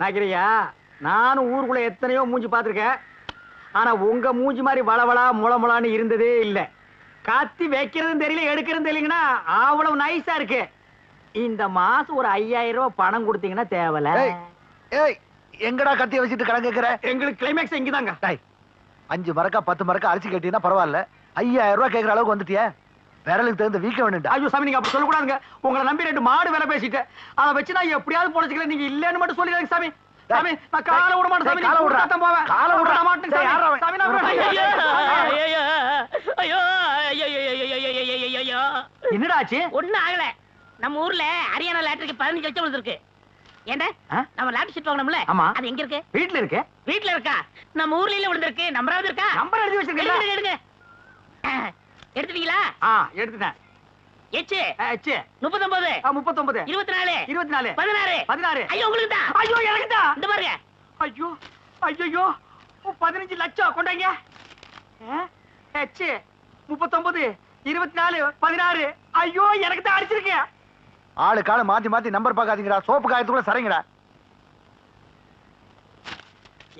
நாக்கிரியா நானும் ஊருக்குள்ள எத்தனையோ மூஞ்சி பார்த்திருக்கேன். ஆனா உங்க மூஞ்சி மாதிரி வளவளா முளமுளான்னு இருந்ததே இல்ல. கத்தி வைக்கிறதும் தெரியல எடுக்கிறதும் தெரியலங்கன்னா அவ்வளவு நைஸா இருக்கு. இந்த மாசம் ஒரு ஐயாயிரம் ரூபாய் பணம் கொடுத்தீங்கன்னா தேவல. ஏய், எங்கடா கத்திய வச்சுட்டு கடன் கேக்குற? எங்களுக்கு கிளைமேக்ஸ் இங்கதாங்க. அஞ்சு மரக்கா பத்து மரக்கா அரிசி கேட்டீங்கன்னா பரவாயில்ல. ஐயாயிரம் ரூபாய் கேக்குற அளவுக்கு வந்துட்டியே. விரலுக்கு தகுந்த வீக்க வேணும்டா. ஐயோ சாமி நீங்க அப்படி சொல்லக்கூடாதுங்க. உங்களை நம்பி ரெண்டு மாடு வேலை பேசிட்டேன். அதை வச்சு நான் எப்படியாவது பொழைச்சிக்கல நீங்க இல்லன்னு மட்டும் சொல்லிடுங்க சாமி. சாமி நான் காலை விட மாட்டேன் சாமி. காலை விடுறா. தான் போவேன். காலை. விட மாட்டேன் சாமி. ஐயோ, விட என்னடா ஆச்சு? ஒண்ணும் ஆகல. நம்ம ஊர்ல ஹரியானா லாட்டரிக்கு பதினஞ்சு லட்சம் விழுந்திருக்கு. ஏண்டா? நம்ம லாட்டரி சீட் வாங்கணும்ல? ஆமா. அது எங்க இருக்கு? வீட்ல இருக்கு. வீட்ல இருக்கா? நம்ம ஊர்ல இல்ல விழுந்திருக்கு. நம்பராவது இருக்கா? நம்பர் எழுதி வச்சிருக்கேன் எடுங்க. எடுத்துட்டீங்களா? ஆ எடுத்துட்டேன். எச்சு? ஆ, ச்சே. முப்பத்தொன்பது. ஆ, முப்பத்தொன்பது. இருபத்தி நாலு இருபத்தி நாலு பதினாறு. பதினாறு. ஐயோ உங்களுக்கு தான் ஐயோ எனக்கு தான் இந்த பாருங்க. ஐயோ ஐயோ பதினஞ்சு லட்சம் கொண்டாங்க. ஹெச் முப்பத்தொன்பது இருபத்தி நாலு பதினாறு. ஐயோ எனக்கு தான் அடிச்சிருக்கேன் ஆளு கால மாத்தி மாத்தி நம்பர் பார்க்காதீங்கடா. சோப்பு காயத்துக்குள்ள சரிங்கடா.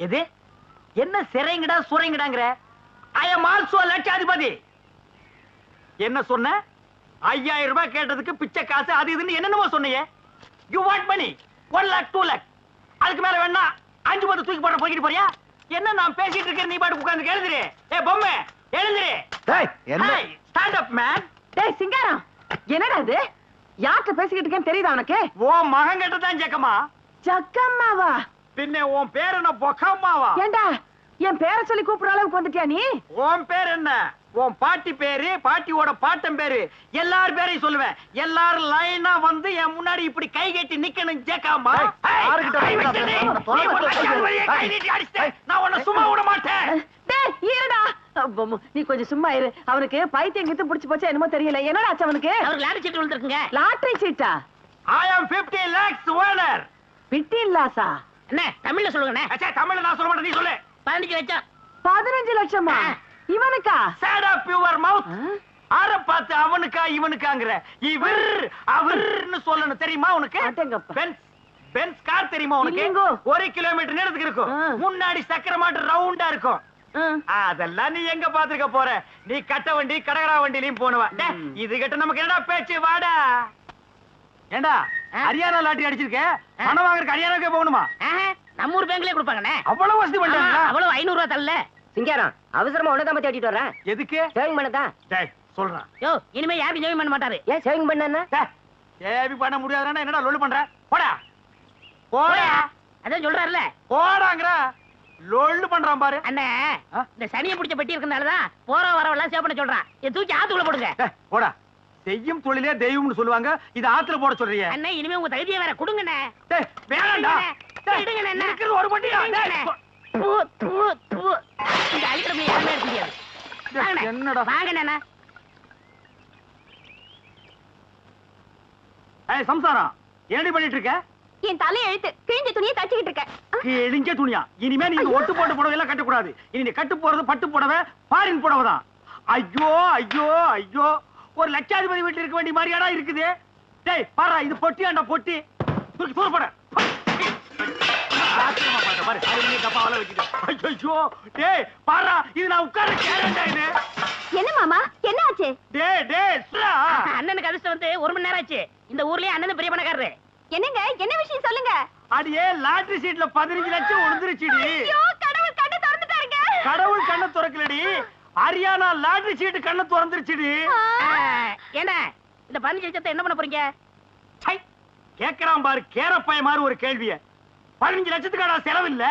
எது? என்ன சிறைங்கடா சுரைங்கடாங்கிற? ஐ எம் ஆல்சோ லட்சாதிபதி. என்ன சொன்ன? ஐயாயிரம் ரூபாய் கேட்டதுக்கு பிச்சை காசு அது இதுன்னு என்னென்னமோ சொன்னீங்க you want money one lakh two lakh அதுக்கு மேல வேணா அஞ்சு பத்து தூக்கி போட போய்கிட்டு போறியா? என்ன நான் பேசிட்டு இருக்கேன் நீ பாட்டு உட்கார்ந்து எழுதுரு ஏ பொம்மை எழுதுரு டேய் என்ன? ஸ்டாண்ட் அப் மேன் டேய் சிங்காரம் என்னடா இது? யார்கிட்ட பேசிக்கிட்டு இருக்கேன்னு தெரியுதா உனக்கு? ஓ மகன் கிட்ட தான் ஜக்கம்மா ஜக்கம்மாவா? பின்ன உன் பேர் என்ன? பொக்கம்மாவா? ஏண்டா என் பேரை சொல்லி கூப்பிடுற அளவுக்கு வந்துட்டியா நீ? உன் பேர் என்ன? உன் பாட்டி பேரு பாட்டியோட பாட்டன் பேரு எல்லார் பேரையும் சொல்லுவேன். எல்லாரும் லைனா வந்து என் முன்னாடி இப்படி கை கட்டி நிக்கணும் ஜேக்காமா. நான் உன்னை சும்மா விட மாட்டேன். நீ கொஞ்சம் சும்மா இரு. அவனுக்கு பைத்தியம் கித்து புடிச்சு போச்சா என்னமோ தெரியல. என்னடா ஆச்சு அவனுக்கு? அவருக்கு லாட்டரி சீட் விழுந்திருக்குங்க. லாட்டரி சீட்டா? ஐ ஆம் 50 lakhs ஓனர் பிட்டி இல்லாசா என்ன தமிழ்ல சொல்லுங்கண்ணே. அச்சா தமிழ்ல நான் சொல்ல மாட்டேன். நீ சொல்லு. பதினஞ்சு லட்சம். பதினஞ்சு லட்சமா? இவனுக்கா? சேட் அப் யுவர் மவுத் பார்த்து அவனுக்கா இவனுக்காங்கிற. இவர் அவர்னு சொல்லணும். தெரியுமா உனக்கு. பென்ஸ் பென்ஸ் கார் தெரியுமா உனக்கு. ஒரு கிலோமீட்டர் நீளத்துக்கு இருக்கும். முன்னாடி சக்கர மாட்டு ரவுண்டா இருக்கும். அதெல்லாம் நீ எங்க பாத்துக்க போற? நீ கட்ட வண்டி கடகரா வண்டிலையும் போனவ. இது கிட்ட நமக்கு என்னடா பேச்சு? வாடா. ஏண்டா? ஹரியானா லாட்டரி அடிச்சிருக்க. பணம் வாங்குறதுக்கு ஹரியானாக்கே போகணுமா? நம்ம ஊர் பேங்க்லயே கொடுப்பாங்கண்ணே. அவ்வளவு வசதி ஆமா, பண்ணிட்டாங்களா? அவ்வளவு ஐநூறு ரூபா தரல. சிங்காரம் அவசரமா உனதான் தேடிட்டு வரேன் எதுக்கு? சேவிங் பண்ணதான் டேய் சொல்றேன் யோ இனிமே யாரும் ஜெயம் பண்ண மாட்டாரு? ஏன் சேவிங் பண்ணா டேய், ஏவி பண்ண முடியாதுன்னா என்னடா லொல்லு பண்ற? போடா. போடா. அதான் சொல்றாருல போடாங்கற லொல்லு பண்றான் பாரு. அண்ணே? இந்த சனியை பிடிச்ச பெட்டி இருக்கனாலதான் போற வரவெல்லாம் சேவ் பண்ண சொல்றான். இதை தூக்கி ஆத்துக்குள்ள போடுங்க. போடா. செய்யும் தொழிலே தெய்வம்னு சொல்லுவாங்க. இது ஆத்துல போட சொல்றீங்க அண்ணே இனிமே உங்க தகுதியை வேற கொடுங்கண்ணே. டேய் வேணாம்டா டேய், விடுங்கண்ணே, என்ன? ஒரு பட்டியா? இந்த அழிக்கிற யாருமே எடுக்க முடியாது. என்னடா? வாங்கண்ணே அண்ணா. ஏய் சம்சாரம் என்னடி பண்ணிட்டு இருக்க? என் தலை எழுத்து கிழிஞ்ச துணியை தச்சுக்கிட்டு இருக்கேன் கிழிஞ்ச துணியா? இனிமே நீ ஒட்டு போட்ட புடவை எல்லாம் கட்டக்கூடாது. இனி நீ கட்டு போறது பட்டு புடவை பாரின் புடவை தான். ஐயோ ஐயோ ஐயோ. ஒரு லட்சாதிபதி வீட்டுல இருக்க வேண்டிய மாதிரியாடா இருக்குது. டேய் பாரு இது பொட்டியாண்டா பொட்டி. தூக்கி பாரு அருமையா டப்பாவெல்லாம் வச்சுட்டு ஐயோ டேய் பாரா இது நான் உட்கார்ற கேரண்டா இது. என்ன மாமா என்ன ஆச்சு? டேய் டேய் சுரா அண்ணனுக்கு அதிர்ஷ்டம் வந்து ஒரு மணி நேரம் ஆச்சு. இந்த ஊர்லயே அண்ணன் பெரிய பணக்காரரு. என்னங்க என்ன விஷயம் சொல்லுங்க? அடியே லாட்டரி சீட்ல பதினஞ்சு லட்சம் விழுந்துருச்சுடி ஐயோ கடவுள் கண்ணை திறந்துட்டாருங்க. கடவுள் கண்ணை திறக்கலடி. ஹரியானா லாட்டரி சீட்டு கண்ணை திறந்துருச்சுடி. ஆ, ஏண்ணே இந்த பதினஞ்சு லட்சத்தை என்ன பண்ண போறீங்க? கேக்குறான் பாரு கேரப்பாய மாதிரி ஒரு கேள்விய. பதினஞ்சு லட்சத்துக்கான செலவு இல்ல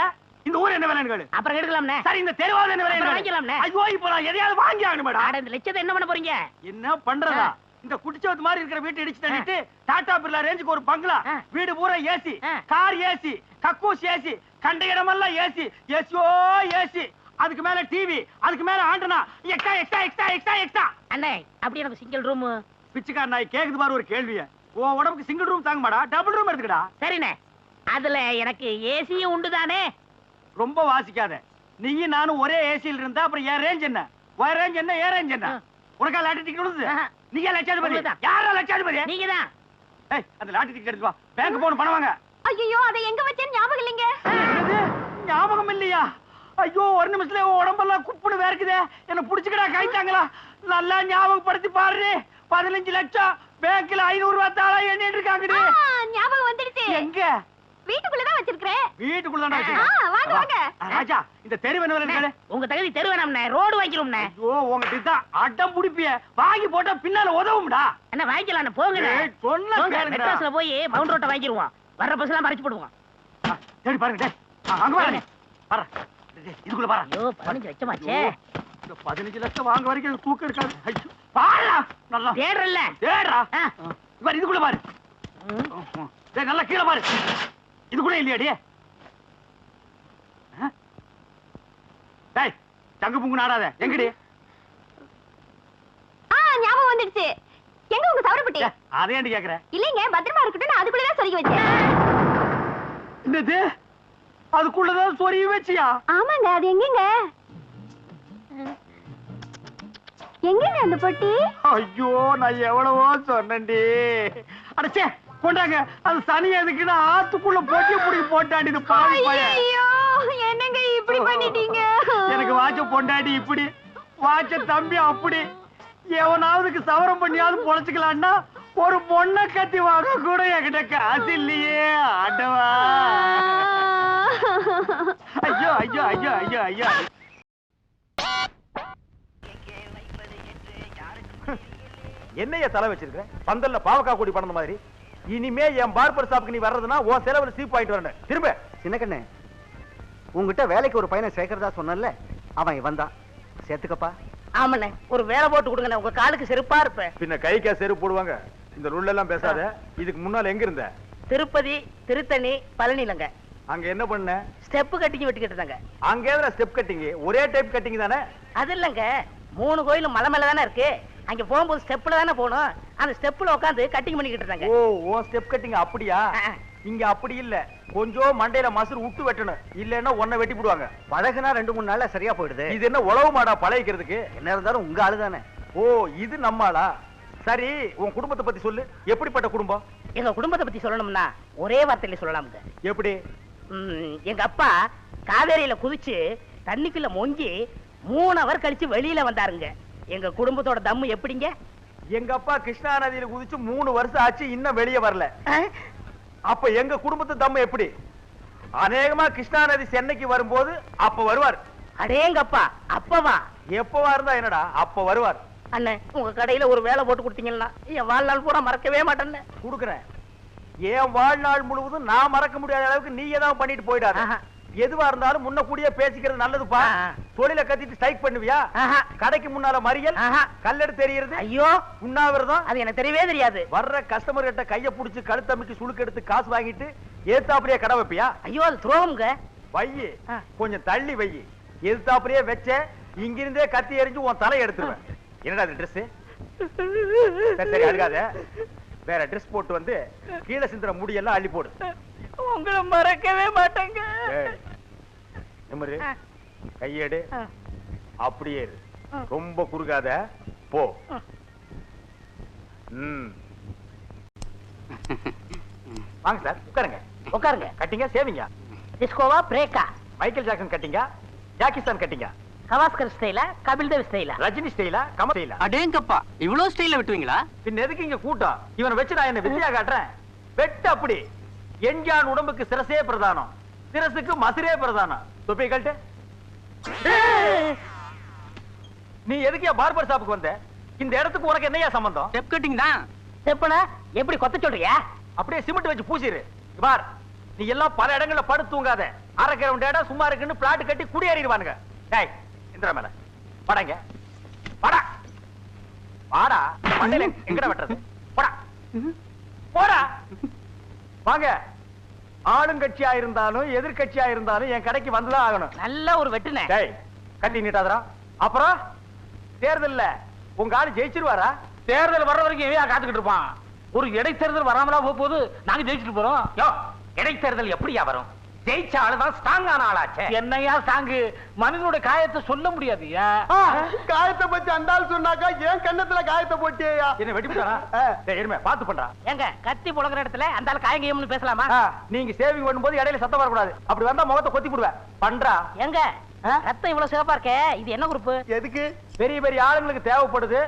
இந்த ஊர் என்ன விலைன்னு கேளு. அப்புறம் எடுக்கலாம்ண்ணே சரி இந்த தெருவாத என்ன அப்புறம் விலை வாங்கிக்கலாம்ண்ணே. ஐயோ இப்ப நான் எதையாவது வாங்கி ஆகணும் மேடம் இந்த லட்சத்தை என்ன பண்ண போறீங்க? என்ன பண்றதா? இந்த குடிச்சவத்து மாதிரி இருக்கிற வீட்டை இடிச்சு தள்ளிட்டு டாடா பிர்லா ரேஞ்சுக்கு ஒரு பங்களா. வீடு பூரா ஏசி. கார் ஏசி கக்கூஸ் ஏசி கண்ட இடமெல்லாம் ஏசி ஏசியோ ஏசி அதுக்கு மேல டிவி அதுக்கு மேல antenna. Extra extra extra extra extra. அண்ணே அப்படி எனக்கு சிங்கிள் ரூம் பிச்சைக்கார நாய் கேக்குது பாரு ஒரு கேள்விய. உன் உடம்புக்கு சிங்கிள் ரூம் தாங்க மாடா. டபுள் ரூம் எடுத்துக்கடா. சரிண்ணே. அதுல எனக்கு ஏசியும் உண்டு தானே ரொம்ப வாசிக்காத. நீயும் நானும் ஒரே ஏசியில் இருந்தா அப்புறம் என் ரேஞ்ச் என்ன? உன் ரேஞ்ச் என்ன என் ரேஞ்ச் என்ன. உனக்கா லாட்டரி டிக்கெட் விழுது. நீங்க லட்சாதிபதி. யாரா லட்சாதிபதி? நீங்க தான் ஏய் அந்த லாட்டரி டிக்கெட் எடுத்து வா. பேங்க் போகணும் பணம் வாங்க. ஐயோ அதை எங்க வச்சேன்னு ஞாபகம் இல்லைங்க? ஞாபகம் இல்லையா? ஐயோ ஒரு நிமிஷத்துல உடம்பெல்லாம் குப்புன்னு வேர்க்குதே. என்ன புடிச்சுக்கடா கைத்தாங்களா நல்லா ஞாபகப்படுத்தி பாரு பதினஞ்சு லட்சம். பேங்க்ல ஐநூறு ரூபாய் தாளா எண்ணிட்டு இருக்காங்கடி. ஆ, ஞாபகம் வந்துடுச்சு. எங்க? வீட்டுக்குள்ளதான் வச்சிருக்கிறேன் வீட்டுக்குள்ள தானே வாங்க, வாங்க. ராஜா இந்த தெரு என்ன இருக்காது? உங்க தகுதி தெரு ரோடு வாங்கிக்கிறோம்ண்ணே ஐயோ உங்ககிட்ட தான் அட்டம் புடிப்பிய. வாங்கி போட்டா பின்னால உதவும்டா. என்ன வாங்கிக்கலாம் சொன்னா போங்க. மெட்ராஸ்ல போய் மவுண்ட் ரோட்டை வாங்கிடுவோம் வர்ற பஸ் எல்லாம் மறைச்சு போடுவோம். தேடி பாருங்க டேய். அங்க பாருங்க. பாரு. இதுக்குள்ள பாரு. ஐயோ லட்சமாச்சே. இந்த லட்சம் வாங்க வரைக்கும் தூக்கம் இருக்காது. ஐயோ, நல்லா. தேடுறல்ல. பாரு இதுக்குள்ள பாரு. டேய் நல்லா கீழே பாரு. இதுக்குள்ள இல்லையாடி? ஆ? டேய் தங்க புங்கு நாடாத. எங்கடி? ஆ ஞாபகம் வந்துடுச்சு. எங்க உங்க சவரப்பட்டி அதை ஏன்டி கேக்குற? இல்லைங்க பத்திரமா இருக்கட்டும் நான் அதுக்குள்ளதான் சொருகி வச்சேன். என்னது? அதுக்குள்ளதான் சொருகி வச்சியா? ஆமாங்க அது எங்கங்க? எங்கங்க அந்த பொட்டி? ஐயோ நான் எவ்வளவோ சொன்னேன்டி. அடச்சே கொண்டாங்க. அது சனி எதுக்குன்னு ஆத்துக்குள்ள போட்டி புடி போட்டாடி இது பாவி என்னங்க இப்படி பண்ணிட்டீங்க? எனக்கு வாட்ச பொண்டாடி இப்படி வாட்ச தம்பி அப்படி. எவனாவதுக்கு சவரம் பண்ணியாவது பொழைச்சுக்கலான்னா ஒரு பொண்ணை கத்தி வாங்க கூட என்கிட்ட காசு இல்லையே ஆண்டவா. ஐயோ ஐயோ ஐயோ ஐயோ ஐயோ. என்னைய தலை வச்சிருக்க பந்தல்ல பாவக்கா கூடி பண்ண மாதிரி. இனிமே என் பார்பர் ஷாப்புக்கு நீ வர்றதுன்னா உன் செலவுல சீப் வாங்கிட்டு வரணும் திரும்ப. சின்னக்கண்ணே உங்ககிட்ட வேலைக்கு ஒரு பையனை சேர்க்கறதா சொன்னல அவன் இவன் தான். சேர்த்துக்கப்பா. ஆமாண்ணே ஒரு வேலை போட்டு கொடுங்கண்ணே உங்க காலுக்கு செருப்பா இருப்பேன் பின்ன கைக்கா செருப்பு போடுவாங்க. இந்த ருள்ள எல்லாம் பேசாத இதுக்கு முன்னால எங்க இருந்த? திருப்பதி திருத்தணி பழனிலங்க. அங்க என்ன பண்ண? ஸ்டெப்பு கட்டிங்க வெட்டிக்கிட்டு இருந்தாங்க. அங்க எதுல ஸ்டெப் கட்டிங் ஒரே டைப் கட்டிங் தானே? அது இல்லைங்க மூணு கோயிலும் மலை மேல தானே இருக்கு. அங்க போகும்போது ஸ்டெப்ல தானே போகணும். அந்த ஸ்டெப்ல உட்காந்து கட்டிங் பண்ணிக்கிட்டு இருந்தாங்க. ஓ ஓ ஸ்டெப் கட்டிங் அப்படியா. இங்க அப்படி இல்ல. கொஞ்சம் மண்டையில மசுறு விட்டு வெட்டணும். இல்லன்னா உன்னை வெட்டி போடுவாங்க. பழகுனா ரெண்டு மூணு நாள்ல சரியா போயிடுது. இது என்ன உழவு மாடா பழகிக்கிறதுக்கு? என்ன இருந்தாலும் உங்க ஆளு தானே. ஓ இது நம்மாளா சரி உன் குடும்பத்தை பத்தி சொல்லு. எப்படிப்பட்ட குடும்பம்? எங்க குடும்பத்தை பத்தி சொல்லணும்னா ஒரே வார்த்தையில சொல்லலாமுங்க. எப்படி? எங்க அப்பா காவேரியில குதிச்சு தண்ணிக்குள்ள மொங்கி மூணு அவர் கழிச்சு வெளியில வந்தாருங்க. எங்க குடும்பத்தோட தம்மு எப்படிங்க? எங்க அப்பா கிருஷ்ணா நதியில குதிச்சு மூணு வருஷம் ஆச்சு இன்னும் வெளியே வரல. அப்ப எங்க குடும்பத்து தம்ம எப்படி? அநேகமா கிருஷ்ணா நதி சென்னைக்கு வரும்போது அப்ப வருவார். அடேங்கப்பா அப்பவா? எப்பவா இருந்தா என்னடா அப்ப வருவார். அண்ணன் உங்க கடையில ஒரு வேலை போட்டு கொடுத்தீங்கன்னா என் வாழ்நாள் பூரா மறக்கவே மாட்டேன்னு. குடுக்கறேன். என் வாழ்நாள் முழுவதும் நான் மறக்க முடியாத அளவுக்கு நீ ஏதாவது பண்ணிட்டு போயிடாத. எதுவா இருந்தாலும் முன்ன கூடிய பேசிக்கிறது நல்லதுப்பா. தொழில கத்திட்டு ஸ்ட்ரைக் பண்ணுவியா. கடைக்கு முன்னால மறியல். கல்லெடு தெரியுறது ஐயோ. உண்ணாவிரதம். அது எனக்கு தெரியவே தெரியாது. வர்ற கஸ்டமர் கிட்ட கைய புடிச்சு கழுத்தமைக்கு சுளுக்கு எடுத்து காசு வாங்கிட்டு ஏத்தாப்படியே கடை வைப்பியா? ஐயோ அது துரோகம்ங்க வையி. கொஞ்சம் தள்ளி வையி. எதிர்த்தாப்படியே வச்ச இங்கிருந்தே கத்தி எறிஞ்சு உன் தலை எடுத்துருவேன். என்னடா அது ட்ரெஸ் சரி சரி அழுகாத. வேற ட்ரெஸ் போட்டு வந்து கீழே சிந்துற முடியெல்லாம் அள்ளி போடு. உங்களை மறக்கவே மாட்டேங்க. நிமிரு. கையேடு. அப்படியே. ரொம்ப குறுகாத. போ. வாங்க சார் உட்காருங்க. உட்காருங்க. கட்டிங்க சேவிங்க. டிஸ்கோவா பிரேக்கா? மைக்கேல் ஜாக்சன் கட்டிங்க ஜாக்கிஸ்தான் கட்டிங்க. கவாஸ்கர் ஸ்டைலா கபில் தேவ் ஸ்டைலா? ரஜினி ஸ்டைலா கமல் ஸ்டைலா. அடேங்கப்பா இவ்வளவு ஸ்டைல்ல வெட்டுவீங்களா? பின்ன எதுக்கு இங்க கூட்டம்? இவனை வச்சு நான் என்ன வித்தியா காட்டுறேன்? வெட்டு அப்படி. எஞ்சான் உடம்புக்கு சிரசே பிரதானம். சிரசுக்கு மசிரே பிரதானம். தொப்பி கழட்டு. நீ எதுக்கு பார்பர் ஷாப்புக்கு வந்த? இந்த இடத்துக்கு உனக்கு என்னையா சம்பந்தம்? ஸ்டெப் கட்டிங் தான். செப்பனா எப்படி கொத்த சொல்றியா? அப்படியே சிமெண்ட் வச்சு பூசிரு. பார். நீ எல்லாம் பல இடங்கள்ல படுத்து தூங்காத. அரை கிரவுண்ட் இடம் சும்மா இருக்குன்னு பிளாட் கட்டி குடியேறிடுவானுங்க. டேய் இந்திரா மேல. படங்க படா வாடா. மண்டையில எங்கடா வெட்டுறது? போடா. போடா. வாங்க. ஆளுங்கட்சியா இருந்தாலும் எதிர்க்கட்சியா இருந்தாலும் என் கடைக்கு வந்துதான் ஆகணும். நல்ல ஒரு வெட்டுனே. கட்டி நீட்டாதரா அப்புறம்? தேர்தல்ல உங்க ஆளு ஜெயிச்சிருவாரா? தேர்தல் வர்ற வரைக்கும் ஏன் காத்துக்கிட்டு இருப்பான்? ஒரு இடைத்தேர்தல் வராமலா போக போது நாங்க ஜெயிச்சுட்டு போறோம். இடைத்தேர்தல் எப்படியா வரும்? ஜெயிச்ச ஆளுதான் ஸ்ட்ராங்கான ஆளாச்சே. என்னையா சாங்கு? மனிதனோட காயத்தை சொல்ல முடியாதுயா? காயத்தை பத்தி அந்த ஆள் சொன்னாக்கா ஏன் கண்ணத்துல காயத்தை போட்டியா? என்ன வெட்டிவிட்டாரா டேய் எருமை பாத்து பண்றா. ஏங்க கத்தி புழங்குற இடத்துல அந்த ஆள் காயங்கயம்னு பேசலாமா? நீங்க சேவிங் பண்ணும்போது இடையில சத்தம் வரக்கூடாது. அப்படி வந்தா முகத்தை கொத்தி போடுவேன். பண்றா. ஏங்க ஆ? ரத்தம் இவ்வளவு சிவப்பா இருக்கே இது என்ன குரூப் எதுக்கு? பெரிய பெரிய ஆளுங்களுக்கு தேவைப்படுது.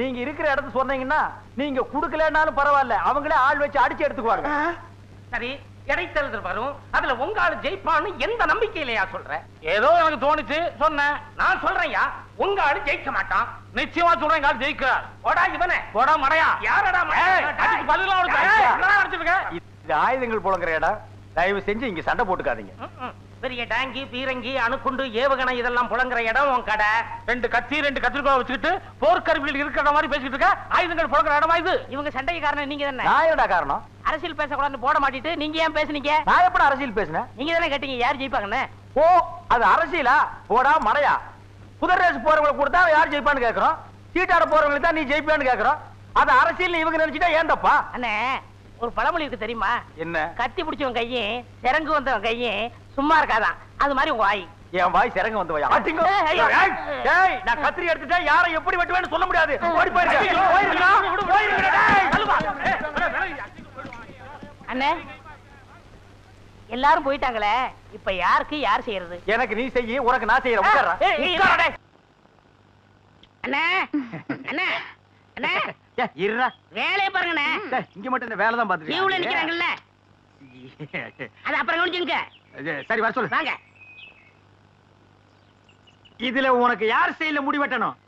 நீங்க இருக்கிற இடத்த சொன்னீங்கன்னா நீங்க குடுக்கலனாலும் பரவாயில்ல. அவங்களே ஆள் வச்சு அடிச்சு எடுத்துக்குவாங்க. சரி இடைத்தேர்தல் வரும் அதுல உங்க ஆளு ஜெயிப்பான்னு எந்த நம்பிக்கையிலயா சொல்ற? ஏதோ எனக்கு தோணுச்சு சொன்னேன். நான் சொல்றேன்யா உங்க ஆளு ஜெயிக்க மாட்டான். நிச்சயமா சொல்றேன் எங்க ஆளு ஜெயிக்கிறார். போடா இவனே. போடா மடையா. யாரடா மடையா? இது ஆயுதங்கள் புழங்குற இடம் தயவு செஞ்சு இங்க சண்டை போட்டுக்காதீங்க. பெரிய டாங்கி பீரங்கி அணுக்குண்டு ஏவுகணை இதெல்லாம் புழங்குற இடம் உன் கடை. ரெண்டு கத்தி ரெண்டு கத்திரிக்கோள் வச்சுக்கிட்டு போர்க்கருவிகள் இருக்கிற மாதிரி பேசிட்டு இருக்க. ஆயுதங்கள் புழங்குற இடமா இது? இவங்க சண்டைக்கு காரணம் நீங்க தானே நான் காரணம்? அரசியல் பேசக்கூடாதுன்னு போட மாட்டிட்டு நீங்க ஏன் பேசுனீங்க? நான் எப்படி அரசியல் பேசினேன் நீங்க தானே கேட்டீங்க யார் ஜெயிப்பாங்கன்னு? ஓ அது அரசியலா? போடா மடையா குதிரை ரேஸ் போறவங்களை கொடுத்தா யார் ஜெயிப்பான்னு கேக்குறோம். சீட்டாட போறவங்களுக்கு தான் நீ ஜெயிப்பான்னு கேக்குறோம். அது அரசியல் இவங்க நினைச்சிட்டா ஏன் தப்பா? அண்ணே ஒரு பழமொழி இருக்கு தெரியுமா? என்ன? கத்தி பிடிச்சவன் கையும் சிறங்கு வந்தவன் கையும் சும்மா இருக்காதான். அது மாதிரி உங்க வாய். என் வாய் சிறங்க வந்து வாய்? ஆட்டிங்க. ஏய், நான் கத்திரி எடுத்துட்டா யாரை எப்படி வெட்டுவேன்னு சொல்ல முடியாது. ஓடி டேய், தள்ளுப்பா. அண்ணே. எல்லாரும் போயிட்டாங்களே இப்ப யாருக்கு யார் செய்யறது? எனக்கு நீ செய்யி உனக்கு நான் செய்யறேன். அண்ணே அண்ணே அண்ணே. இருடா. வேலையை பாருங்கண்ணே. இங்க மட்டும் இந்த வேலை தான் பாத்துட்டு லீவ்ல நிக்கிறாங்கல்ல. அது அப்புறம் கவனிச்சுங்க சரி வர சொல்லு. வாங்க. இதுல உனக்கு யார் செயல முடிவெட்டணும்?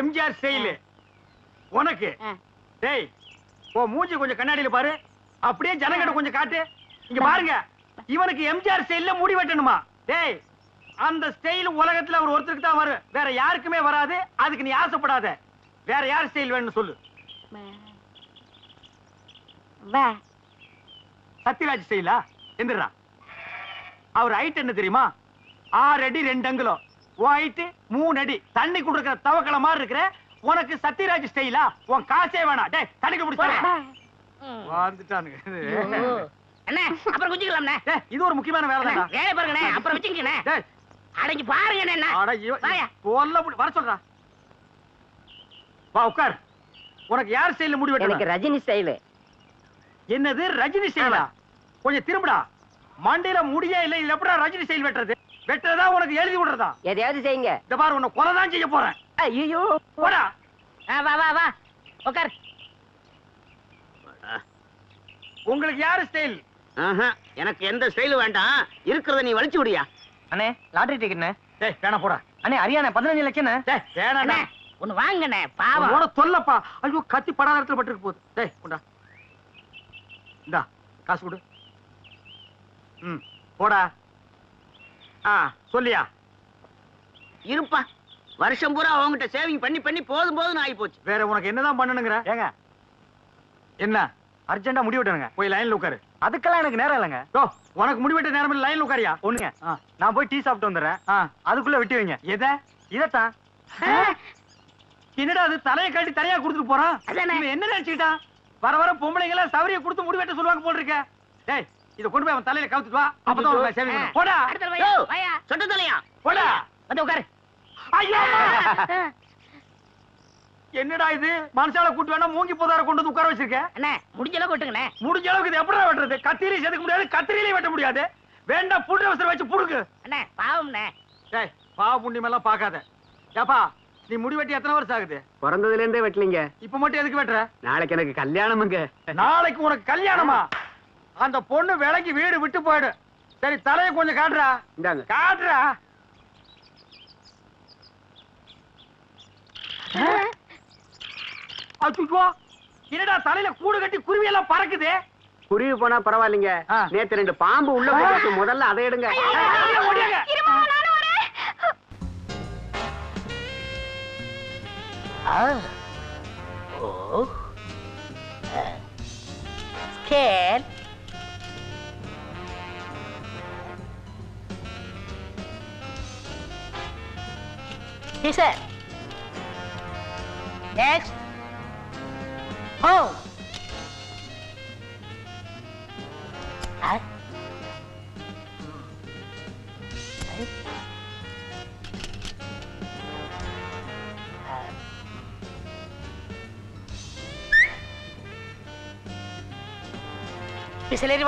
எம்ஜிஆர் செயலு. உனக்கு. டேய் ஓ மூஞ்சி கொஞ்சம் கண்ணாடியில பாரு. அப்படியே ஜனங்கிட்ட கொஞ்சம் காட்டு. இங்க பாருங்க இவனுக்கு எம்ஜிஆர் ஸ்டைல்ல முடி வெட்டணுமா? டேய் அந்த ஸ்டைல் உலகத்துல அவர் ஒருத்தருக்கு தான் வரும். வேற யாருக்குமே வராது. அதுக்கு நீ ஆசைப்படாத. வேற யார் ஸ்டைல் வேணும்னு சொல்லு. சத்யராஜ் ஸ்டைலா எந்திரா அவர் ஹைட் என்ன தெரியுமா? ஆறு அடி ரெண்டு அங்குலம். உன் ஹைட் மூணு அடி. தண்ணி கொடுக்கிற தவக்கல மாதிரி இருக்கிற உனக்கு சத்யராஜ் ஸ்டைலா உன் காசே வேணாம். டேய் தண்ணிக்கு பிடிச்சி வந்துட்டானுங்க அண்ணே அப்புறம் குஞ்சுக்கலாம்ண்ணே டேய், இது ஒரு முக்கியமான வேலை தான்டா. வேலையை பாருங்கண்ணே. அப்புறம் வச்சுக்கண்ணே டேய், அடங்கி பாருங்கண்ணே என்ன? அட, புடி- வர சொல்றா. வா உட்கார். உனக்கு யார் ஸ்டைல்ல முடி எனக்கு வெட்டணும் ரஜினி ஸ்டைலு என்னது ரஜினி ஸ்டைலா கொஞ்சம் திரும்புடா. மண்டையில முடியே இல்ல இதுல எப்படா ரஜினி ஸ்டைல் வெட்டுறது? வெட்டுறதா உனக்கு எழுதி விடுறதா? எதையாவது செய்யுங்க. இந்த பாரு உன்னை கொலை தான் செய்ய போறேன். ஐயோ போடா. ஆ, வா வா வா. உட்கார் உங்களுக்கு யாரு ஸ்டைல் எனக்கு எந்த ஸ்டைலும் வேண்டாம். இருக்கிறத நீ வலிச்சு விடியா. அண்ணே லாட்டரி டிக்கெட்ண்ணே டேய் வேணா போடா. அண்ணே அரியாண்ணே பதினஞ்சு லட்சம்ண்ணே டேய் வேணாடா அண்ணே ஒண்ணு வாங்கண்ணே பாவம். உன்னோட தொல்லப்பா. ஐயோ கத்தி படாத இடத்துல பட்டிருக்கு போகுது. டேய் உண்டா இந்தா காசு கொடு. ம் போடா. ஆ சொல்லியா? இருப்பா. வருஷம் பூரா அவங்ககிட்ட சேவிங் பண்ணி பண்ணி போதும் போதும் ஆகி போச்சு வேற உனக்கு என்னதான் பண்ணணுங்கிற? ஏங்க. என்ன? அர்ஜென்ட்டா முடி விட்டுருங்க போய் லைன்ல உட்காரு. அதுக்கெல்லாம் எனக்கு நேரம் இல்லைங்க. ஓ உனக்கு முடிவெட்ட நேரம் இல்ல லைன்ல உட்காரியா? ஒண்ணுங்க. நான் போய் டீ சாப்பிட்டு வந்துடுறேன். அதுக்குள்ள வெட்டி வைங்க. எதை? இதத்தான். என்னடா அது தலையை கட்டி தலையா கொடுத்துட்டு போறான் என்ன நினைச்சுக்கிட்டான் வர வர பொம்பளைங்க எல்லாம் சவரிய கொடுத்து முடிவெட்ட சொல்லுவாங்க போல் இருக்க டேய் இத கொண்டு போய் அவன் தலையில கவுத்துட்டு வா. அப்பதான். போடா. சொட்ட தலையா? போடா வந்து உட்காரு. என்னடா இது? மனுஷால கூட்டு வேணா மூங்கி போதார கொண்டு வந்து உட்கார வச்சிருக்க? அண்ணே முடிஞ்ச அளவுக்கு விட்டுங்கண்ணே. முடிஞ்ச அளவுக்கு இது எப்படா வெட்டுறது? கத்திரிலையும் செதுக்க முடியாது கத்திரிலையும் வெட்ட முடியாது. வேண்டாம் புடு அவசரம் வச்சு புடுக்கு அண்ணே பாவம்ண்ணே. டேய் பாவ புண்ணியம் எல்லாம் பார்க்காத. ஏப்பா நீ முடி வெட்டி எத்தனை வருஷம் ஆகுது? பிறந்ததுல இருந்தே வெட்டலீங்க. இப்ப மட்டும் எதுக்கு வெட்டுற? நாளைக்கு எனக்கு கல்யாணமுங்க. நாளைக்கு உனக்கு கல்யாணமா? அந்த பொண்ணு விலைக்கு வீடு விட்டு போயிடு. சரி தலையை கொஞ்சம் காட்டுறா. இந்தாங்க. காட்டுறா. அச்சுச்சோ என்னடா தலையில கூடு கட்டி குருவி எல்லாம் பறக்குது? குருவி போனா பரவாயில்லைங்க. நேத்து ரெண்டு பாம்பு உள்ள போட்டு முதல்ல அதை எடுங்க. இருமா நானும் Next. Home. Huh? பிசிலரி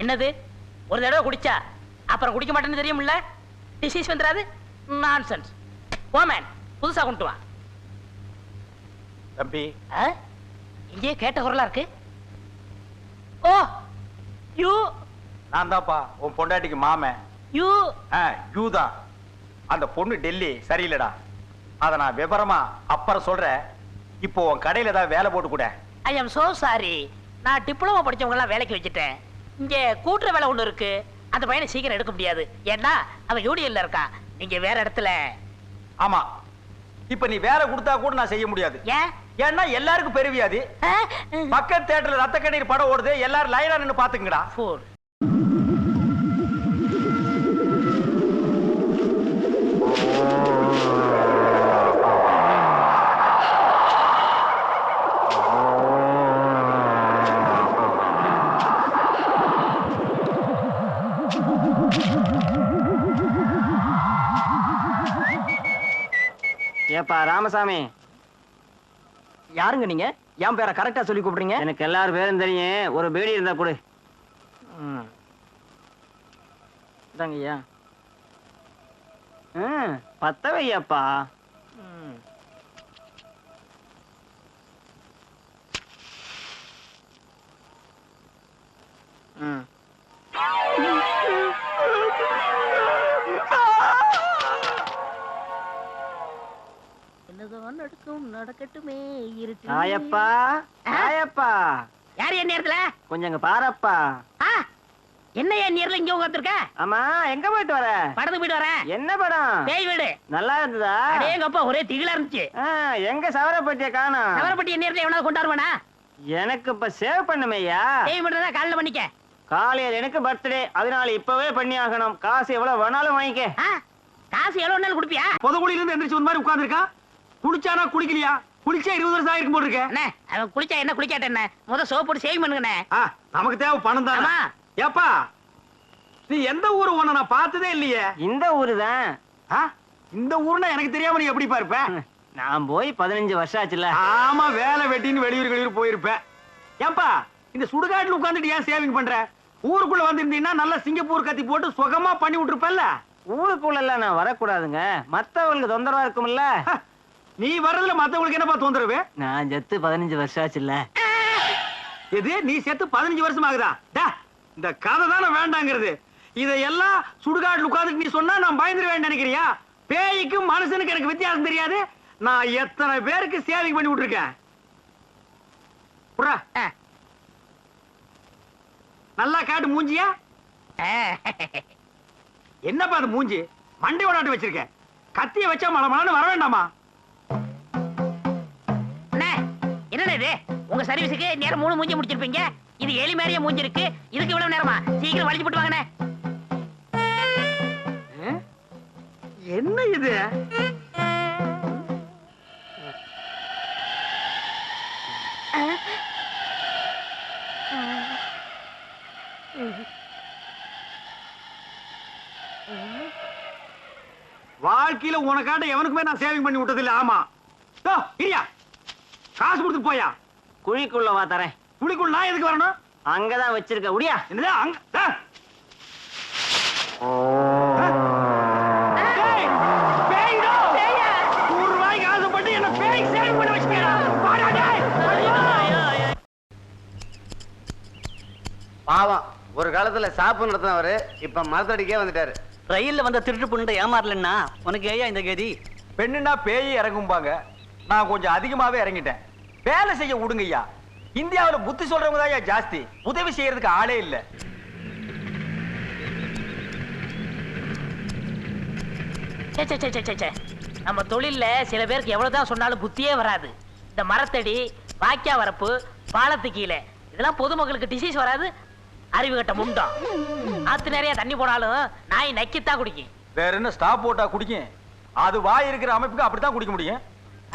என்னது ஒரு தடவை குடிச்சா அப்புறம் குடிக்க மாட்டேன்னு தெரியும்ல டிசீஸ் வந்துடாது நான்சென்ஸ் ஓமேன் புதுசா கொண்டு வா. தம்பி. ஆ? இங்கேயே கேட்ட குரலா இருக்கு? ஓ யூ நான் தான்ப்பா உன் பொண்டாட்டிக்கு மாமன். யூ யூ தான். அந்த பொண்ணு டெல்லி சரியில்லடா. அத நான் விவரமா அப்புறம் சொல்றேன். இப்போ உன் கடையில ஏதாவது வேலை போட்டு கூட. ஐ எம் சோ சாரி நான் டிப்ளமோ படிச்சவங்க எல்லாம் வேலைக்கு வச்சுட்டேன். இங்க கூட்டுற வேலை ஒண்ணு இருக்கு. அந்த பையனை சீக்கிரம் எடுக்க முடியாது. ஏன்னா அவன் யூனியன்ல இருக்கான். நீங்க வேற இடத்துல. ஆமா. இப்ப நீ வேலை கொடுத்தா கூட நான் செய்ய முடியாது. ஏன்? ஏன்னா எல்லாருக்கும் பெருவியாதி. ஆ? பக்கத்து தேட்டர்ல ரத்த கண்ணீர் படம் ஓடுது. எல்லாரும் லைனா நின்னு பாத்துங்கடா ஏப்பா ராமசாமி. யாருங்க நீங்க? என் பேரை கரெக்டா சொல்லி கூப்பிடுறீங்க? எனக்கு எல்லாரும் பேரும் தெரியும். ஒரு பீடி இருந்தா கொடு. இதாங்க ஐயா. ம், இருட்டு தாயப்பா தாயப்பா யார் என் நேரத்துல? கொஞ்சம் இங்க பாரப்பா. ஆ, என்ன என் நேரத்துல இங்க உட்காந்துருக்க ஆமா எங்க போயிட்டு வர? படத்துக்கு போயிட்டு வரேன் என்ன படம்? பேய் வீடு. நல்லா இருந்ததா? அடேங்கப்பா ஒரே திகிலா இருந்துச்சு. ஆ, எங்க சவரப்பட்டிய காணோம்? சவரப்பட்டி என் நேரத்துல எவனாவது கொண்டாடுவானா எனக்கு இப்ப சேவ் பண்ணுமையா பேய் மட்டும் காலைல பண்ணிக்க. காலையில் எனக்கு பர்த்டே அதனால இப்பவே பண்ணி ஆகணும். காசு எவ்வளவு வேணாலும் வாங்கிக்க. காசு எவ்வளவு நாள் கொடுப்பியா? பொதுக்குழியில இருந்து எந்திரிச்சு வந்து மாதிரி உட்கார்ந்திருக்கா? குளிச்சானா குளிக்கலையா குளிச்சா இருபது வருஷம் ஆயிருக்கும் போல இருக்க. அண்ணே அவன் குளிச்சா என்ன குளிக்காட்ட என்ன? முத சோப் போட்டு சேவிங் பண்ணுங்கண்ணே. ஆ, நமக்கு தேவை பணம் தான். ஏப்பா நீ எந்த ஊரு உன்னை நான் பார்த்ததே இல்லையே. இந்த ஊரு தான் ஆ? இந்த ஊர்னா எனக்கு தெரியாம நீ எப்படி இருப்ப? நான் போய் பதினஞ்சு வருஷம் ஆச்சுல ஆமா வேலை வெட்டின்னு வெளியூர் வெளியூர் போயிருப்பேன் ஏன்பா இந்த சுடுகாட்டுல உட்கார்ந்துட்டு ஏன் சேவிங் பண்ற? ஊருக்குள்ள வந்திருந்தீங்கன்னா நல்லா சிங்கப்பூர் கத்தி போட்டு சுகமா பண்ணி விட்டுருப்பல்ல. ஊருக்குள்ள எல்லாம் நான் வரக்கூடாதுங்க. மத்தவங்களுக்கு தொந்தரவா இருக்கும்ல. நீ வர்றதுல மத்தவங்களுக்கு என்னப்பா தொந்தரவு? நான் செத்து பதினஞ்சு வருஷம் ஆச்சுல்ல. எது? நீ செத்து பதினஞ்சு வருஷம் ஆகுதா? டா, இந்த கதை தானே வேண்டாங்கிறது. இதையெல்லாம் சுடுகாட்டுல உட்கார்ந்துட்டு நீ சொன்னா நான் பயந்துருவேன் நினைக்கிறியா? பேய்க்கும் மனுஷனுக்கு எனக்கு வித்தியாசம் தெரியாது. நான் எத்தனை பேருக்கு சேவிங் பண்ணி விட்டுருக்கேன். நல்லா காட்டு மூஞ்சியா. என்னப்பா அது மூஞ்சி? மண்டை ஓடாட்டு வச்சிருக்க கத்திய வச்சா மழை மழைன்னு வர வேண்டாமா? இது? உங்க சர்வீஸுக்கு நேரம் மூணு மூஞ்சி முடிச்சிருப்பீங்க. இது எலி மாதிரியே மூஞ்சி இருக்கு இதுக்கு இவ்வளவு நேரமா? சீக்கிரம் வலிச்சு போட்டு வாங்கண்ணே. என்ன இது? வாழ்க்கையில உனக்காட்ட எவனுக்குமே நான் சேவிங் பண்ணி விட்டது இல்ல ஆமா. டோ, இரியா. காசு கொடுத்து போயா? குழிக்குள்ள வா தரேன். குழிக்குள் நான் எதுக்கு வரணும்? அங்கதான் வச்சிருக்க உடியா என்னது அங்க. பாவம் ஒரு காலத்துல சாப்பு நடத்தினவரு இப்ப மரத்தடிக்கே வந்துட்டாரு. ரயில்ல வந்த திருட்டு பொண்ணு ஏமாறலன்னா உனக்கு ஏயா இந்த கதி? பெண்ணுன்னா பேய் இறங்கும்பாங்க நான் கொஞ்சம் அதிகமாவே இறங்கிட்டேன். வேலை செய்ய விடுங்கய்யா. இந்தியாவுல புத்தி சொல்றவங்க தான் ஜாஸ்தி. உதவி செய்யறதுக்கு ஆளே இல்ல. நம்ம தொழில்ல சில பேருக்கு எவ்வளவுதான் சொன்னாலும் புத்தியே வராது. இந்த மரத்தடி வாக்கியா வரப்பு பாலத்து கீழே. இதெல்லாம் பொதுமக்களுக்கு டிசீஸ் வராது. அறிவு கட்ட முண்டம் ஆத்து நிறைய தண்ணி போனாலும் நாய் நக்கித்தான் குடிக்கும். வேற என்ன ஸ்டாப் போட்டா குடிக்கும்? அது வாய் இருக்கிற அமைப்புக்கு அப்படித்தான் குடிக்க முடியும்.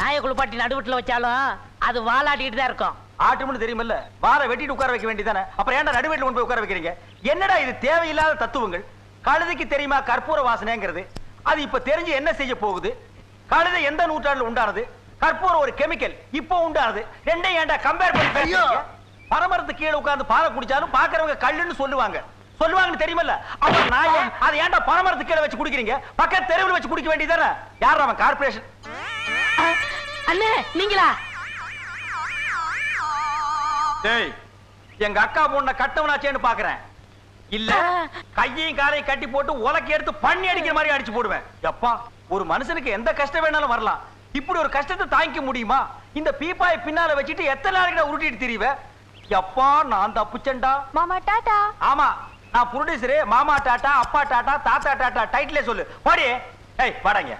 நாயை குளிப்பாட்டி நடுவுட்டுல வச்சாலும் அது வாலாட்டிட்டு தான் இருக்கும். ஆட்டும்னு தெரியுமில்ல? வாரை வெட்டிட்டு உட்கார வைக்க வேண்டியதானே அப்புறம் ஏன்டா நடுவேட்டில் கொண்டு போய் உட்கார வைக்கிறீங்க? என்னடா இது தேவையில்லாத தத்துவங்கள்? கழுதைக்கு தெரியுமா கற்பூர வாசனைங்கிறது? அது இப்ப தெரிஞ்சு என்ன செய்ய போகுது? கழுதை எந்த நூற்றாண்டுல உண்டானது? கற்பூரம் ஒரு கெமிக்கல் இப்போ உண்டாது ரெண்டையும் ஏன்டா கம்பேர் பண்ணி பேசுறீங்க பரமரத்து கீழே உட்கார்ந்து பாலை குடிச்சாலும் பாக்குறவங்க கல்லுன்னு சொல்லுவாங்க. சொல்லுவாங்கன்னு தெரியுமல்ல? அப்ப நான் ஏன் அதை ஏன்டா பரமரத்து கீழே வச்சு குடிக்கிறீங்க? பக்கத்து தெருவில் வச்சு குடிக்க வேண்டியதானே யார் அவன் கார்பரேஷன் அண்ணே நீங்களா? டேய் எங்க அக்கா பொண்ண கட்டவனாச்சேன்னு பாக்குறேன். இல்ல கையையும் காலையும் கட்டி போட்டு உலக்கி எடுத்து பண்ணி அடிக்கிற மாதிரி அடிச்சு போடுவேன். எப்பா ஒரு மனுஷனுக்கு எந்த கஷ்டம் வேணாலும் வரலாம். இப்படி ஒரு கஷ்டத்தை தாங்கிக்க முடியுமா? இந்த பீப்பாயை பின்னால வச்சுட்டு எத்தனை நாளைக்கு உருட்டிட்டு திரிவ? எப்பா நான் தப்புச்சேன்டா மாமா டாடா ஆமா நான் புரொடியூசரு மாமா டாட்டா அப்பா டாட்டா தாத்தா டாட்டா டைட்டிலே சொல்லு. பாடி ஏய் பாடாங்க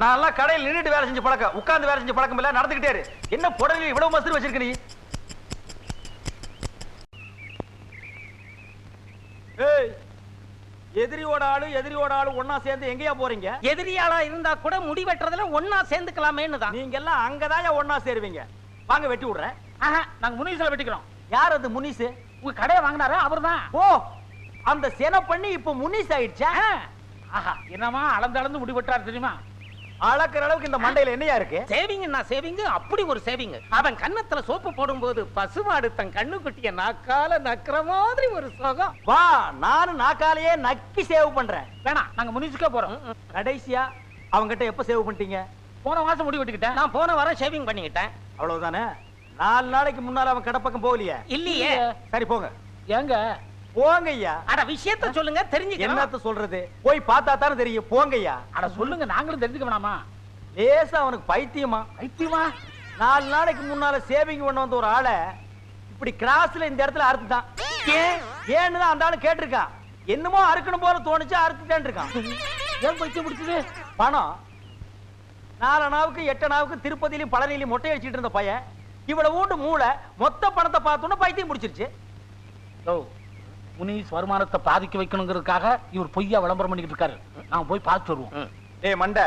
நான் எல்லாம் கடையில் நின்னுட்டு வேலை செஞ்சு பழக்கம் உட்கார்ந்து வேலை செஞ்சு பழக்கம் இல்ல நடந்துகிட்டே என்ன புடவை இவ்வளவு மசரு வச்சிருக்க நீ? ஏய் எதிரியோட ஆளு எதிரியோட ஆளு ஒண்ணா சேர்ந்து எங்கேயா போறீங்க? எதிரியாளா இருந்தா கூட முடி வெட்டுறதுல ஒன்னா சேர்ந்துக்கலாமேன்னு தான் நீங்க எல்லாம் அங்கதான் ஒண்ணா சேருவீங்க. வாங்க வெட்டி விடுறேன். ஆஹா, நாங்க முனிசில வெட்டிக்கிறோம். யார் அது முனிசு? உங்க கடையை வாங்கினாரு அவர்தான். ஓ அந்த சென பண்ணி இப்ப முனிஸ் ஆயிடுச்சா? ஆஹா என்னமா அளந்து அளந்து முடி வெட்டுறாரு தெரியுமா? அளக்குற அளவுக்கு இந்த மண்டையில என்னையா இருக்கு? சேவிங் சேவிங் அப்படி ஒரு சேவிங் அவன் கன்னத்துல சோப்பு போடும்போது பசுமாடு தன் கண்ணு குட்டிய நாக்கால நக்கிற மாதிரி ஒரு சுகம். வா நானும் நாக்காலேயே நக்கி சேவ் பண்றேன். வேணாம் நாங்க முனிசுக்கே போறோம். கடைசியா அவங்கிட்ட எப்ப சேவ் பண்ணிட்டீங்க? போன மாசம் முடி வெட்டிக்கிட்டேன். நான் போன வாரம் ஷேவிங் பண்ணிக்கிட்டேன். அவ்வளவுதானே? நாலு நாளைக்கு முன்னால அவன் கடப்பக்கம் போகலையே? இல்லையே. சரி போங்க. ஏங்க போங்க ஐயா அட விஷயத்த சொல்லுங்க தெரிஞ்சுக்கலாம். என்னத்த சொல்றது? போய் பார்த்தா தானே தெரியும். போங்க ஐயா அட சொல்லுங்க நாங்களும் தெரிஞ்சுக்க வேணாமா லேசா அவனுக்கு பைத்தியமா. பைத்தியமா? நாலு நாளைக்கு முன்னால சேவிங் பண்ண வந்த ஒரு ஆளை இப்படி கிராஸ்ல இந்த இடத்துல அறுத்துட்டான். ஏன்? ஏன்னு தான் அந்த ஆளு கேட்டிருக்கான் என்னமோ அறுக்கணும் போல தோணுச்சு அறுத்துட்டேன் இருக்கான் ஏன் பைத்தியம் பிடிச்சது? பணம். நாலனாவுக்கு எட்டனாவுக்கு திருப்பதியிலும் பழனியிலும் மொட்டை அடிச்சிட்டு இருந்த பையன் இவ்வளவு ஊண்டு மூளை மொத்த பணத்தை பார்த்தோன்னு பைத்தியம் முடிச்சிருச்சு ஓ முனிஸ் வருமானத்தை பாதிக்க வைக்கணுங்கிறதுக்காக இவர் பொய்யா விளம்பரம் பண்ணிக்கிட்டு இருக்காரு. நாங்க போய் பார்த்து வருவோம். டேய் மண்டை.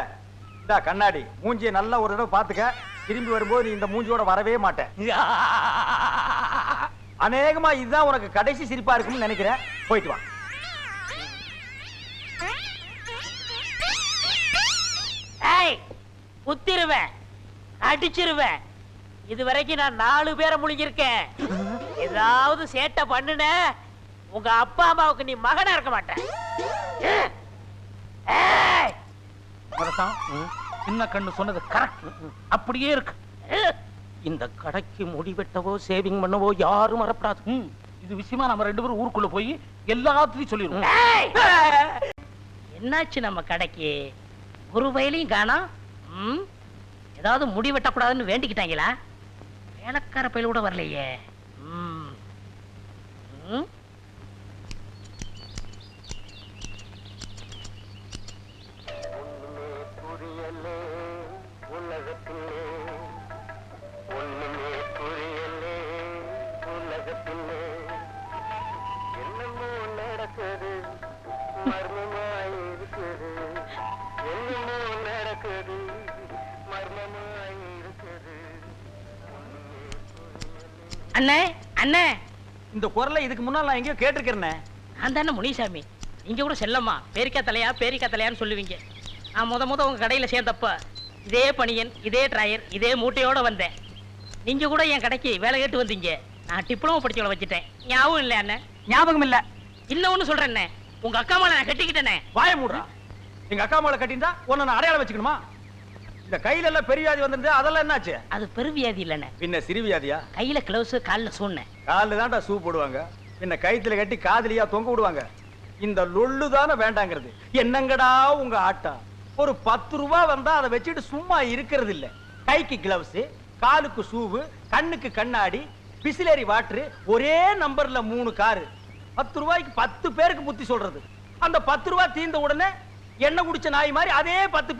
இந்தா கண்ணாடி. மூஞ்சியை நல்லா ஒரு தடவை பாத்துக்க திரும்பி வரும்போது நீ இந்த மூஞ்சியோட வரவே மாட்ட. அநேகமா இதுதான் உனக்கு கடைசி சிரிப்பா இருக்கும்னு நினைக்கிறேன். போயிட்டு வா. ஏய் குத்திருவேன் அடிச்சிருவேன் இது வரைக்கும் நான் நாலு பேரை முழுங்கிருக்கேன் ஏதாவது சேட்டை பண்ணுன. உங்க அப்பா அம்மாவுக்கு நீ மகனா இருக்க மாட்டேன் ஏய்! சின்ன கண்ணு சொன்னது கரெக்ட் அப்படியே இருக்கு. இந்த கடைக்கு முடி வெட்டவோ சேவிங் பண்ணவோ யாரும் வரப்படாது. இது விஷயமா நம்ம ரெண்டு பேரும் ஊருக்குள்ள போய் எல்லாத்தையும் சொல்லிடுவோம். என்னாச்சு நம்ம கடைக்கு? ஒரு வயலையும் காணோம் ம்? ஏதாவது முடி வெட்டக்கூடாதுன்னு வேண்டிக்கிட்டாங்களா? வேலைக்கார பயில கூட வரலையே. ம். ம்? குரலை இதுக்கு முன்னால் நான் எங்கேயோ கேட்டிருக்கிறேனே. நான் தானே முனிசாமி? நீங்க கூட செல்லம்மா. பேரிக்கா தலையா பேரிக்கா தலையான்னு சொல்லுவீங்க. நான் முத முத உங்க கடையில சேர்ந்தப்ப இதே பணியன் இதே டிராயர் இதே மூட்டையோட வந்தேன். நீங்க கூட என் கடைக்கு வேலை கேட்டு வந்தீங்க. நான் டிப்ளமோ படிச்சவளை வச்சுட்டேன். ஞாபகம் இல்லை அண்ணே? ஞாபகம் இல்ல. இன்னொன்னு சொல்றேன்னே உங்க அக்கா மேல நான் கட்டிக்கிட்டேனே. வாய மூடுறா. எங்க அக்கா மேல கட்டியிருந்தா உன்னை நான் அடையாளம் வச்சுக்கணுமா? இந்த கையில எல்லாம் பெரிய வியாதி வந்திருந்தா அதெல்லாம் என்னாச்சு? அது பெருவியாதி இல்லைண்ணே. பின்ன சிறு வியாதியா? கையில கிளவுஸ் கால்ல சூண்ணேன் காலில் தான்டா ஷூ போடுவாங்க. பின்ன கயித்துல கட்டி காதுலியா தொங்க விடுவாங்க. இந்த லொள்ளு தானே வேண்டாங்கிறது. என்னங்கடா உங்க ஆட்டா? ஒரு பத்து ரூபா வந்தா அதை வச்சுட்டு சும்மா இருக்கிறது இல்ல கைக்கு கிளவுஸ் காலுக்கு ஷூவு கண்ணுக்கு கண்ணாடி பிசிலரி வாட்டர் ஒரே நம்பர்ல மூணு காரு பத்து ரூபாய்க்கு பத்து பேருக்கு புத்தி சொல்றது. அந்த பத்து ரூபாய் தீர்ந்த உடனே எண்ணெய் குடிச்ச நாய் மாதிரி அதே பத்து பேர்